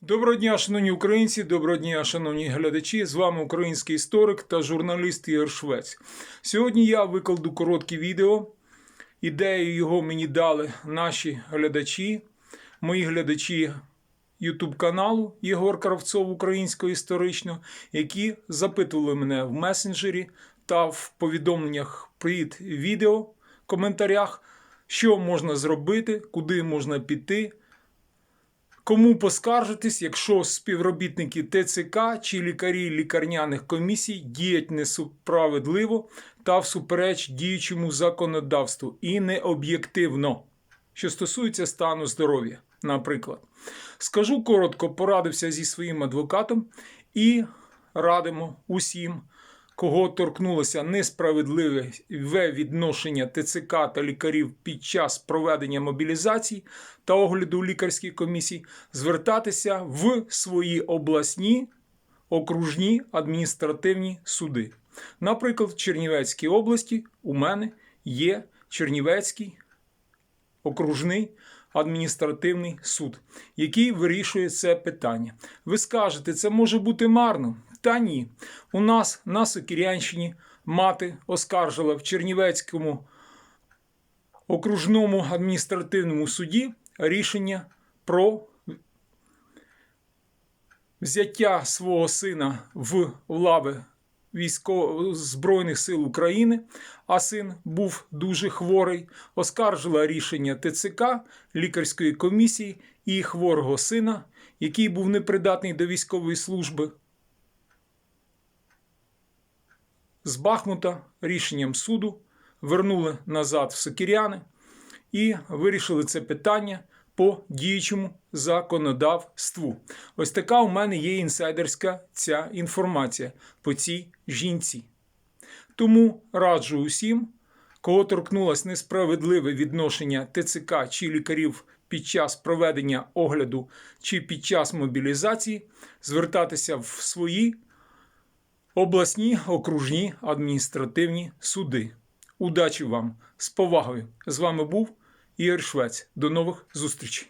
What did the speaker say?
Доброго дня, шановні українці, доброго дня, шановні глядачі. З вами український історик та журналіст Ігор Швець. Сьогодні я викладу коротке відео. Ідею його мені дали наші глядачі, мої глядачі YouTube каналу Єгор Кравцов Українського історично, які запитували мене в месенджері та в повідомленнях під відео, коментарях, що можна зробити, куди можна піти. Кому поскаржитись, якщо співробітники ТЦК чи лікарі лікарняних комісій діють несправедливо та всупереч діючому законодавству і необ'єктивно, що стосується стану здоров'я, наприклад. Скажу коротко, порадився зі своїм адвокатом і радимо усім, кого торкнулося несправедливе відношення ТЦК та лікарів під час проведення мобілізації та огляду лікарських комісій, звертатися в свої обласні окружні адміністративні суди. Наприклад, в Чернівецькій області у мене є Чернівецький окружний адміністративний суд, який вирішує це питання. Ви скажете, це може бути марно? Та ні. У нас на Сокірянщині мати оскаржила в Чернівецькому окружному адміністративному суді рішення про взяття свого сина в лави військово Збройних сил України, а син був дуже хворий, оскаржила рішення ТЦК, лікарської комісії і хворого сина, який був непридатний до військової служби. З Бахмута рішенням суду вернули назад в Сокіряни і вирішили це питання по діючому законодавству. Ось така у мене є інсайдерська ця інформація по цій жінці. Тому раджу усім, кого торкнулось несправедливе відношення ТЦК чи лікарів під час проведення огляду чи під час мобілізації, звертатися в свої обласні окружні адміністративні суди. Удачі вам! З повагою! З вами був Ігор Швець. До нових зустрічей!